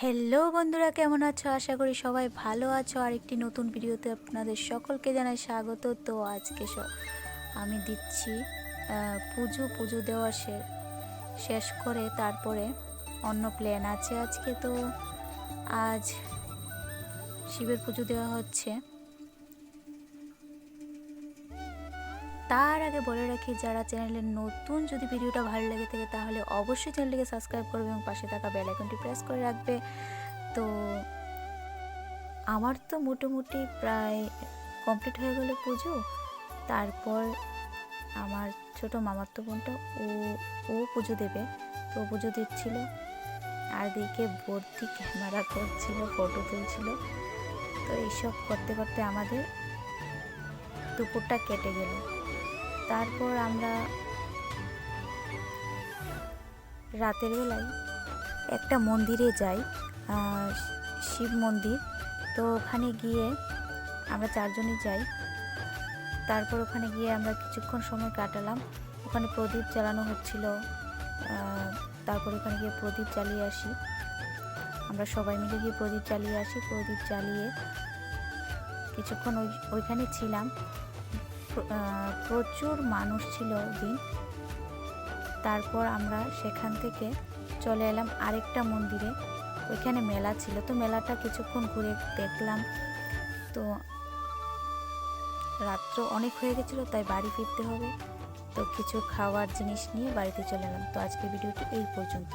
Hello বন্ধুরা, কেমন আছো? আশা করি সবাই ভালো আছো। আর একটি নতুন ভিডিওতে আপনাদের সকলকে জানাই স্বাগত। তো আজকে আমি দিচ্ছি পুজো পুজো দেওয়া শেষ করে তারপরে অন্য প্ল্যান আছে আজকে। তো আজ শিবের পুজো দেওয়া হচ্ছে। তার আগে বলে রাখি, যারা চ্যানেলে নতুন যদি ভিডিওটা ভালো লেগে থাকে, তাহলে অবশ্যই চ্যানেলটিকে সাবস্ক্রাইব করবে এবং পাশে থাকা বেল আইকনটি প্রেস করে রাখবে। তো আমার তো মোটামুটি প্রায় কমপ্লিট হয়ে গেল পুজো। তারপর আমার ছোট মামাতো বোনটা, ও ও পুজো দেবে। তো পুজো দিচ্ছিল। আর দিকে ভর্তি ক্যামেরা করছিল ফটো তুলছিল। তো এইসব করতে করতে আমাদের দুপুরটা কেটে গেল। তারপর আমরা রাতের বেলায় একটা মন্দিরে যাই শিব মন্দির। তো ওখানে গিয়ে আমরা চারজনই যাই। তারপর ওখানে গিয়ে আমরা কিছুক্ষণ সময় কাটালাম। ওখানে প্রদীপ জ্বালানো হচ্ছিল তারপর ওখানে গিয়ে প্রদীপ জ্বালিয়ে আসি। আমরা সবাই মিলে গিয়ে প্রদীপ জ্বালিয়ে আসি। প্রদীপ জ্বালিয়ে কিছুক্ষণ ওই ওইখানে ছিলাম। প্রচুর মানুষ ছিল দিন। তারপর আমরা সেখান থেকে চলে এলাম আরেকটা মন্দিরে। ওইখানে মেলা ছিল, তো মেলাটা কিছুক্ষণ ঘুরে দেখলাম। তো রাত্র অনেক হয়ে গেছিল, তাই বাড়ি ফিরতে হবে। তো কিছু খাওয়ার জিনিস নিয়ে বাড়িতে চলে এলাম। তো আজকে ভিডিওটি এই পর্যন্ত